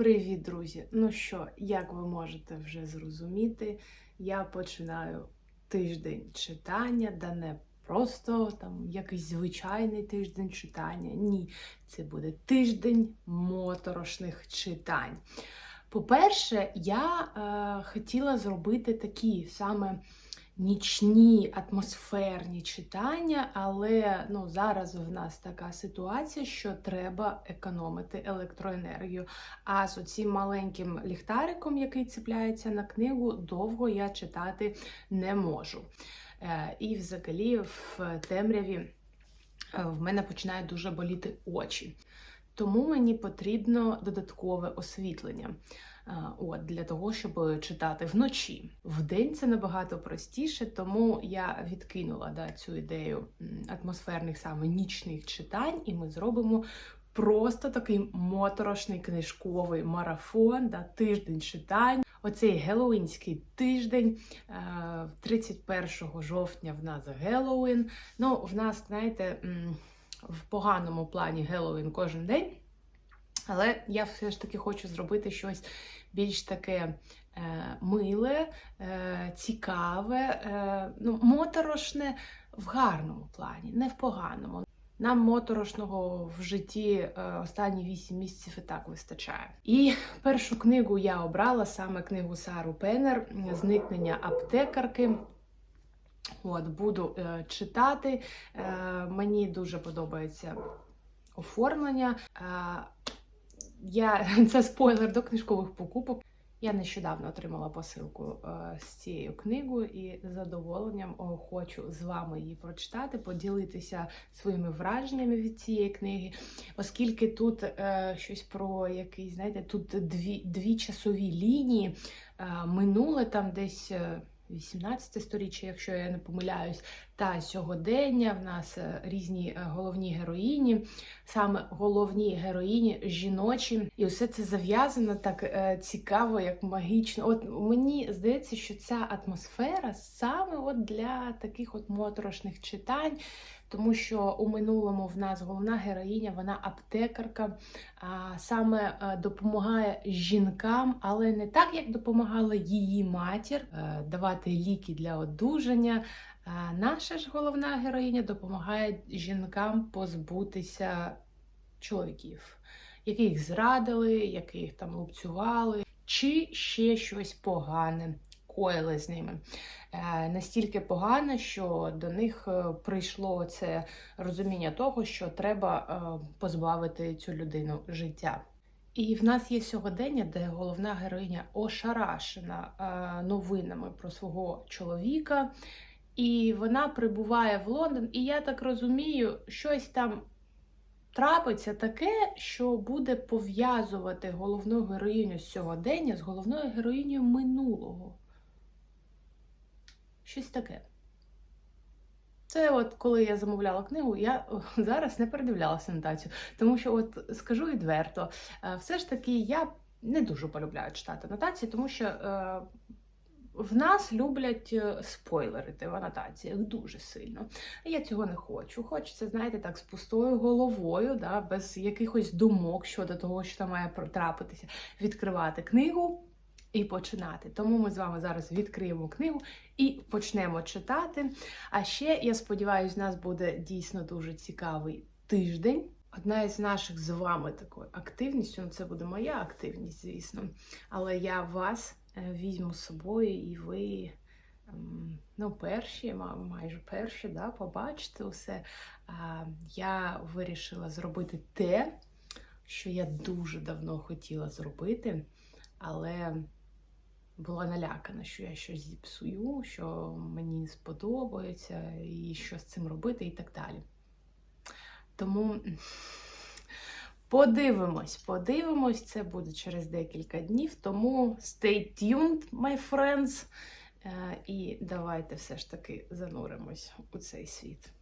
Привіт, друзі! Ну що, як ви можете вже зрозуміти, я починаю тиждень читання, да не просто там якийсь звичайний тиждень читання. Ні, це буде тиждень моторошних читань. По-перше, я е, хотіла зробити такі саме нічні атмосферні читання, але ну, зараз в нас така ситуація, що треба економити електроенергію. А з оцим маленьким ліхтариком, який цепляється на книгу, довго я читати не можу. Е, І взагалі в темряві е, в мене починають дуже боліти очі. Тому мені потрібно додаткове освітлення. Е, От для того, щоб читати вночі. Вдень це набагато простіше, тому я відкинула да, цю ідею атмосферних саме нічних читань, і ми зробимо просто такий моторошний книжковий марафон, да, тиждень читань. Оцей геловінський тиждень, е, 31 жовтня в нас Геловін. Ну, в нас, знаєте, в поганому плані Геловін кожен день. Але я все ж таки хочу зробити щось більш таке е, миле, е, цікаве, е, ну, моторошне в гарному плані, не в поганому. Нам моторошного в житті е, останні 8 місяців і так вистачає. І першу книгу я обрала саме книгу Сару Пеннер Зникнення аптекарки. От, буду е, читати. Е, мені дуже подобається оформлення. Е, я це спойлер до книжкових покупок. Я нещодавно отримала посилку е, з цією книгою і з задоволенням хочу з вами її прочитати, поділитися своїми враженнями від цієї книги, оскільки тут е, щось про який, знаєте, тут дві, дві часові лінії, е, минуле там десь. е, 18 сторіччя, якщо я не помиляюсь, та сьогодення в нас е, різні е, головні героїні, саме головні героїні жіночі, і все це зав'язано так е, цікаво, як магічно. От мені здається, що ця атмосфера саме от для таких от моторошних читань. Тому що у минулому в нас головна героїня, вона аптекарка, а саме допомагає жінкам, але не так, як допомагала її матір давати ліки для одужання. Наша ж головна героїня допомагає жінкам позбутися чоловіків, яких зрадили, яких там лупцювали, чи ще щось погане коїли з ними. Е, Настільки погано, що до них е, прийшло це розуміння того, що треба е, позбавити цю людину життя. І в нас є сьогодення, де головна героїня ошарашена новинами про свого чоловіка, і вона прибуває в Лондон. І я так розумію, щось там трапиться таке, що буде пов'язувати головну героїню сьогодення з головною героїнею минулого. Щось таке. Це от коли я замовляла книгу, я зараз не передивлялася анотацію. Тому що, от скажу відверто, е, все ж таки я не дуже полюбляю читати анотації, тому що е, в нас люблять е, спойлерити в анотаціях дуже сильно. Я цього не хочу. Хочеться, знаєте, так, з пустою головою, да, без якихось думок щодо того, що там має трапитися, відкривати книгу. І починати. Тому ми з вами зараз відкриємо книгу і почнемо читати. А ще, я сподіваюся, у нас буде дійсно дуже цікавий тиждень. Одна із наших з вами такою активністю, ну це буде моя активність, звісно. Але я вас візьму з собою, і ви ем, ну, перші, майже перші, да, побачите усе. Я вирішила зробити те, що я дуже давно хотіла зробити, але була налякана, що я щось зіпсую, що мені сподобається, і що з цим робити, і так далі. Тому подивимось, подивимось, це буде через декілька днів. Тому stay tuned, my friends. Е, І давайте все ж таки зануримось у цей світ.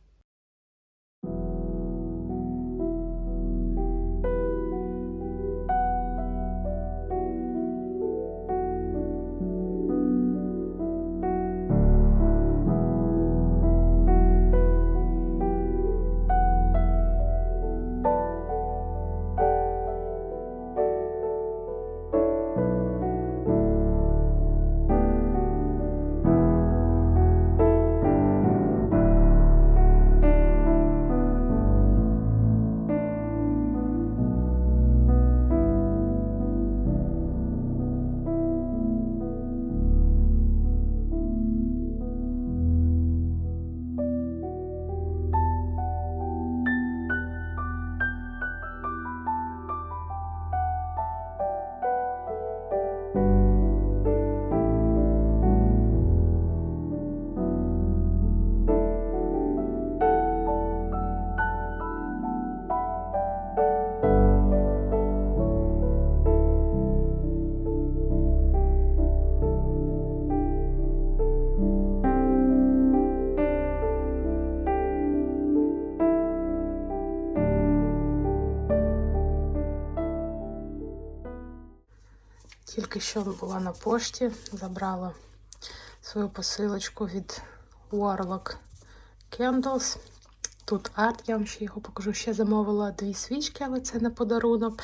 Тільки що була на пошті, забрала свою посилочку від Warlock Candles. Тут арт, я вам ще його покажу. Ще замовила дві свічки, але це не подарунок.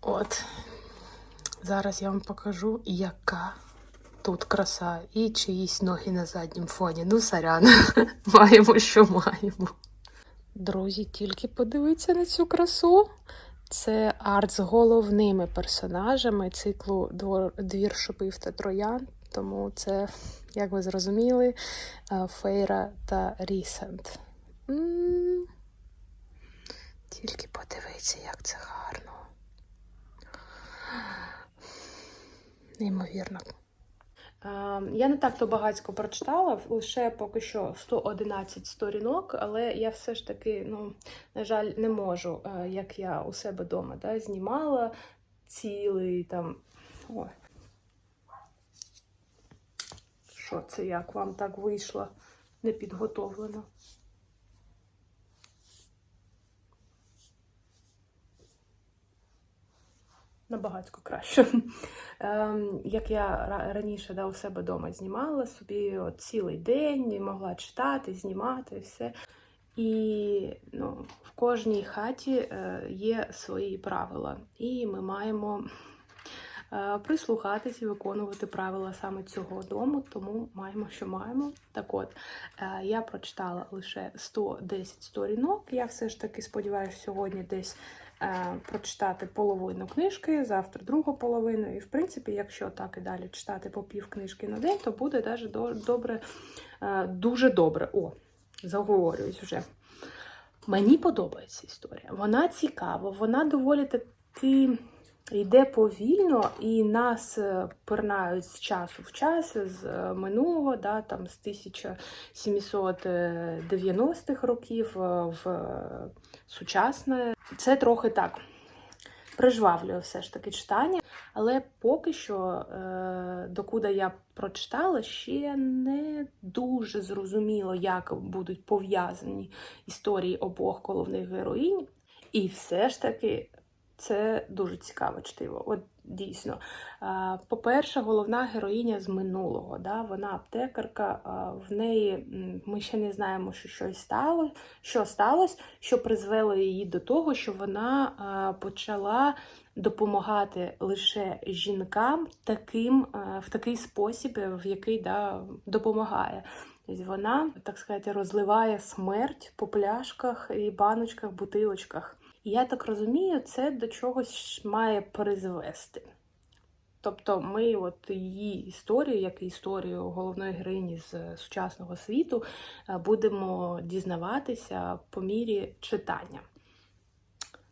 От. Зараз я вам покажу, яка тут краса. І чиїсь ноги на заднім фоні. Ну, сорян, маємо, що маємо. Друзі, тільки подивіться на цю красу. Це арт з головними персонажами циклу Двір шипів та троян. Тому це, як ви зрозуміли, е, Фейра та Рісент. Тільки подивіться, як це гарно. Неймовірно. Я не так то багатько прочитала, лише поки що 111 сторінок, але я все ж таки, ну, на жаль, не можу, е, як я у себе вдома да, знімала цілий там. Ой. Що це як вам так вийшло непідготовлено? Набагато краще. Ем, Як я раніше да, у себе вдома знімала собі от цілий день, і могла читати, знімати все. І ну, в кожній хаті е, є свої правила, і ми маємо е, прислухатись і виконувати правила саме цього дому, тому маємо, що маємо. Так от, е, я прочитала лише 110 сторінок. Я все ж таки сподіваюся, сьогодні десь прочитати половину книжки, завтра другу половину. І, в принципі, якщо так і далі читати по пів книжки на день, то буде до- добре, е, дуже добре. О, заговорююсь вже. Мені подобається історія. Вона цікава, вона доволі таки йде повільно, і нас е, пирнають з часу в час, з е, минулого, да, там, з 1790-х років е, в е, сучасне. Це трохи так прижвавлює все ж таки читання. Але поки що, докуди я прочитала, ще не дуже зрозуміло, як будуть пов'язані історії обох головних героїнь. І все ж таки це дуже цікаве чтиво. От дійсно. По-перше, головна героїня з минулого. Да? Вона аптекарка, в неї ми ще не знаємо, що щось стало, що сталося, що призвело її до того, що вона почала допомагати лише жінкам таким, в такий спосіб, в який да, допомагає. Тобто вона, так сказати, розливає смерть по пляшках і баночках, бутилочках. Я так розумію, це до чогось має призвести. Тобто ми от її історію, як і історію головної героїні з е, сучасного світу, е, будемо дізнаватися по мірі читання.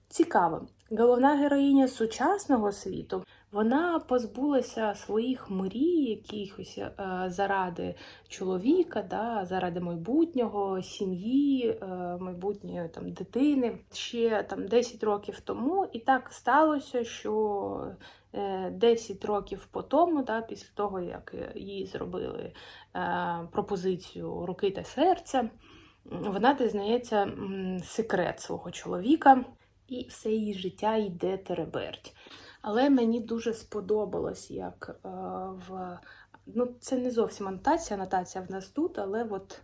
Цікаво. Головна героїня сучасного світу вона позбулася своїх мрій, якихось е, заради чоловіка, да, заради майбутнього, сім'ї, е, майбутньої там дитини ще там 10 років тому. І так сталося, що е, 10 років по тому, да, після того, як їй зробили е, пропозицію руки та серця, вона дізнається секрет свого чоловіка і все її життя йде тереберть. Але мені дуже сподобалось, як е, в. Ну, це не зовсім анотація, анотація в нас тут, але от,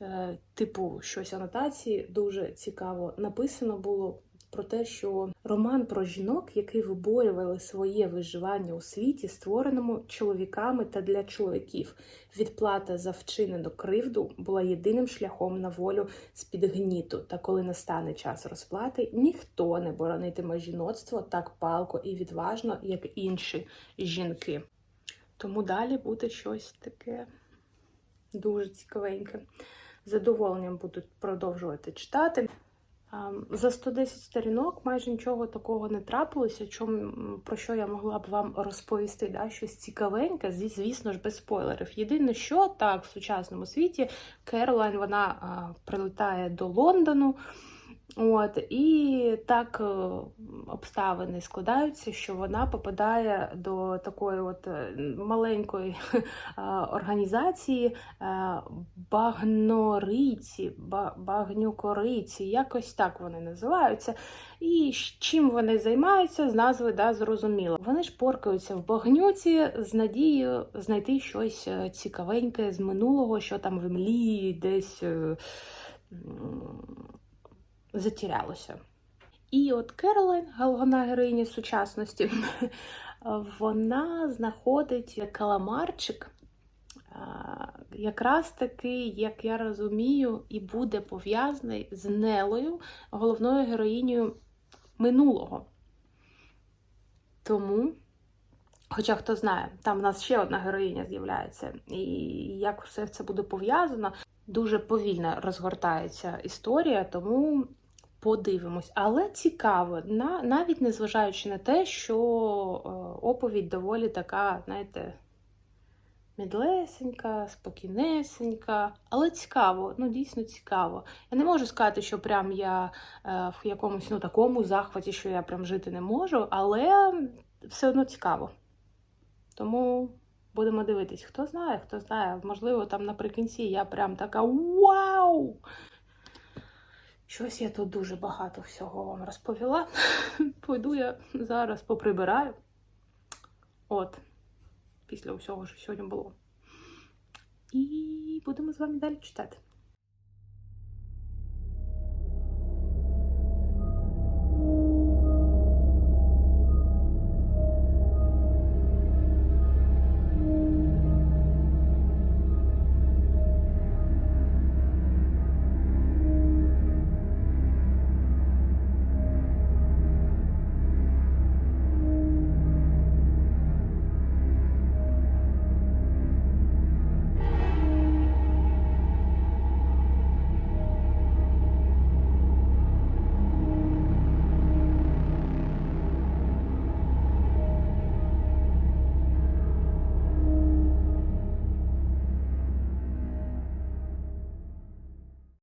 е, типу, щось анотації дуже цікаво написано було про те, що роман про жінок, які вибоювали своє виживання у світі, створеному чоловіками та для чоловіків. Відплата за вчинену кривду була єдиним шляхом на волю з-під гніту. Та коли настане час розплати, ніхто не боронитиме жіноцтво так палко і відважно, як інші жінки. Тому далі буде щось таке дуже цікавеньке. Задоволенням буду продовжувати читати. А, За 110 сторінок майже нічого такого не трапилося, чому, про що я могла б вам розповісти, да? щось цікавеньке, звісно ж, без спойлерів. Єдине, що так, в сучасному світі Керолайн вона а, прилітає до Лондону, От, і так е, обставини складаються, що вона попадає до такої от е, маленької е, організації багнориці, багнюкориці, якось так вони називаються. І чим вони займаються, з назви да, зрозуміло. Вони ж поркаються в багнюці з надією знайти щось цікавеньке з минулого, що там в імлі десь. Затірялося. І от Керолайн, головна героїня сучасності, вона знаходить каламарчик, якраз таки, як я розумію, і буде пов'язаний з Нелою, головною героїнею минулого. Тому, хоча хто знає, там в нас ще одна героїня з'являється, і як все це буде пов'язано, дуже повільно розгортається історія, тому подивимось. Але цікаво, на, навіть незважаючи на те, що е, оповідь доволі така, знаєте, Мідлесенька, спокійнесенька, але цікаво, ну дійсно цікаво. Я не можу сказати, що прям я е, в якомусь ну, такому захваті, що я прям жити не можу, але все одно цікаво. Тому будемо дивитись, хто знає, хто знає. Можливо, там наприкінці я прям така вау! Щось я тут дуже багато всього вам розповіла. Пойду я зараз поприбираю. От, після усього, що сьогодні було. І будемо з вами далі читати.